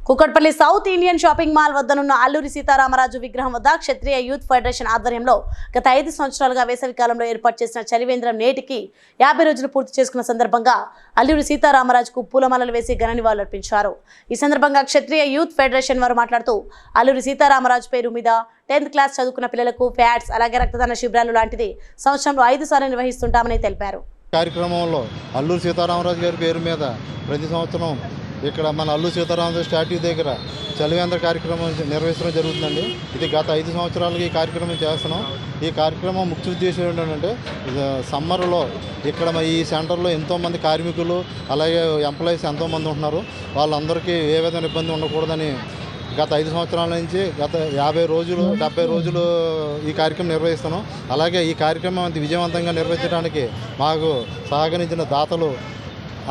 Kukatpally south Indian shopping mall వద్దనున్న అల్లూరి సీతారామరాజు విగ్రహం వద్ద క్షత్రియ యూత్ ఫెడరేషన్ ఆధ్వర్యంలో గత ఐదు సంవత్సరాలుగా వేసవి కాలంలో ఏర్పాటు చేసిన చలివేంద్రం నేటికి యాభై రోజులు పూర్తి చేసుకున్న సందర్భంగా అల్లూరి సీతారామరాజుకు పూలమాలలు వేసి ఘన నివాళులర్పించారు ఈ సందర్భంగా క్షత్రియ యూత్ ఫెడరేషన్ వారు మాట్లాడుతూ అల్లూరి సీతారామరాజు పేరు మీద టెన్త్ క్లాస్ చదువుకున్న పిల్లలకు ఫ్యాట్స్ అలాగే రక్తదాన శిబిరాలు లాంటిది సంవత్సరంలో ఐదు సార్లు నిర్వహిస్తుంటామని తెలిపారు. కార్యక్రమంలో అల్లూరు సీతారామరాజు గారి పేరు మీద ప్రతి సంవత్సరం ఇక్కడ మన అల్లు సీతారామరాజు స్టాట్యూ దగ్గర చలివేంద్ర కార్యక్రమం నిర్వహించడం జరుగుతుందండి. ఇది గత ఐదు సంవత్సరాలుగా ఈ కార్యక్రమం చేస్తున్నాం. ఈ కార్యక్రమం ముఖ్య ఉద్దేశం ఏంటంటే సమ్మర్లో ఇక్కడ ఈ సెంటర్లో ఎంతోమంది కార్మికులు అలాగే ఎంప్లాయీస్ ఎంతోమంది ఉంటున్నారు. వాళ్ళందరికీ ఏ విధమైన ఇబ్బంది ఉండకూడదని గత ఐదు సంవత్సరాల నుంచి గత యాభై రోజులు డెబ్బై రోజులు ఈ కార్యక్రమం నిర్వహిస్తున్నాం. అలాగే ఈ కార్యక్రమం విజయవంతంగా నిర్వహించడానికి మాకు సహకరించిన దాతలు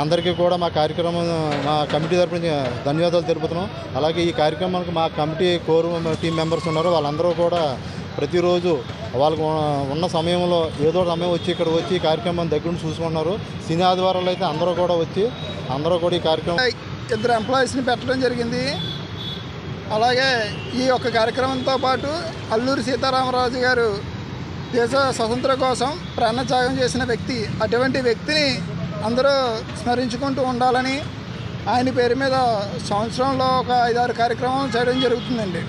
అందరికీ కూడా మా కార్యక్రమం మా కమిటీ తరపున ధన్యవాదాలు తెలుపుతున్నాం. అలాగే ఈ కార్యక్రమానికి మా కమిటీ కోర్ టీం మెంబర్స్ ఉన్నారు. వాళ్ళందరూ కూడా ప్రతిరోజు వాళ్ళకు ఉన్న సమయంలో ఏదో సమయం వచ్చి ఇక్కడ వచ్చి ఈ కార్యక్రమం దగ్గర నుంచి చూసుకుంటున్నారు. సినీ ఆదివారాలు అయితే అందరూ కూడా వచ్చి అందరూ కూడా ఈ కార్యక్రమం ఇద్దరు ఎంప్లాయీస్ని పెట్టడం జరిగింది. అలాగే ఈ యొక్క కార్యక్రమంతో పాటు అల్లూరి సీతారామరాజు గారు దేశ స్వతంత్రం కోసం ప్రాణత్యాగం చేసిన వ్యక్తి అటువంటి వ్యక్తిని అందరూ స్మరించుకుంటూ ఉండాలని ఆయన పేరు మీద సంవత్సరంలో ఒక ఐదారు కార్యక్రమం చేయడం జరుగుతుందండి.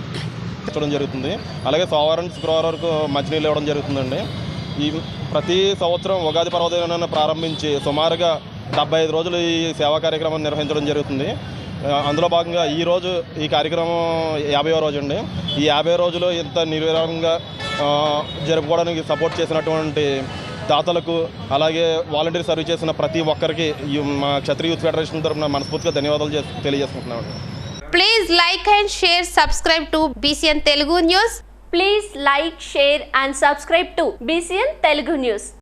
ఇచ్చడం జరుగుతుంది. అలాగే సోమవారం శుక్రవారం వరకు మంచినీళ్ళు ఇవ్వడం జరుగుతుందండి. ఈ ప్రతి సంవత్సరం ఉగాది పర్వదినాన్ని ప్రారంభించి సుమారుగా డెబ్బై ఐదు రోజులు ఈ సేవా కార్యక్రమం నిర్వహించడం జరుగుతుంది. అందులో భాగంగా ఈ రోజు ఈ కార్యక్రమం యాభైవ రోజు అండి. ఈ యాభై రోజులు ఇంత నిర్విరామంగా జరుపుకోవడానికి సపోర్ట్ చేసినటువంటి దాతలకు అలాగే వాలంటీర్ సర్వీస్ చేసిన ప్రతి ఒక్కరికి మా క్షత్రియ యూత్ ఫెడరేషన్ తరఫున మనస్ఫూర్తిగా ధన్యవాదాలు తెలియజేసుకుంటున్నాను please like and share subscribe to BCN Telugu news please like share and subscribe to BCN Telugu news